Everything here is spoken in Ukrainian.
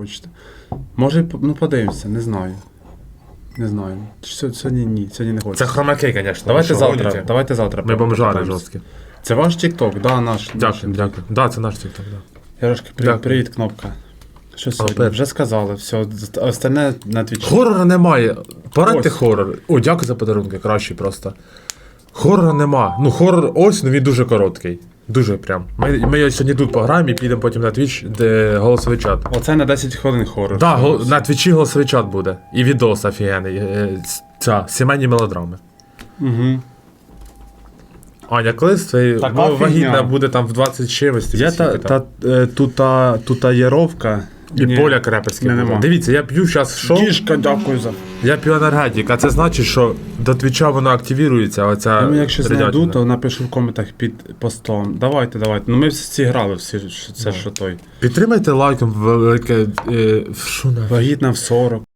хочете. Може, ну подивимося, не знаю. Не знаю. Сьо- Сьогодні ні, сьогодні не. Це хромаки, звісно. Давайте Що, завтра. Давайте завтра. Ми бомжари жорсткі. Це ваш TikTok, да, наш. Дякую, дякую. Да, це наш тікток, да. Ярошки, привіт, Дякую. привіт, кнопка. Що сьогодні? Пеп. Вже сказали, все, остальне на твічі. Хорора немає. Порадьте Ось. хорор. О, дякую за подарунки, кращий просто. Хорора нема. Ну, хорор ось, ну він дуже короткий. Дуже прям. Ми, ми сьогодні тут пограємо і підемо потім на твіч, де голосовий чат. Оце на 10 хвилин хорор. Да, гол- на твічі голосовий чат буде. І відос офігенний. е, Ця, сімейні мелодрами. Угу. Аня, коли це ну, вагітна буде там в 20 чимось. Я та, та, е, тута, тута І Ні. поля крепельське Не, нема. Дивіться, я п'ю зараз що? Кішка, дякую за. Я п'ю енергетик, а це значить, що до твіча воно активірується, оця. Ну, якщо радіативна. знайду, то напишу в коментах під постом. Давайте, давайте. Ну ми всі грали, всі, що це що той. Підтримайте лайком велике. Е, що на Вагітна в 40.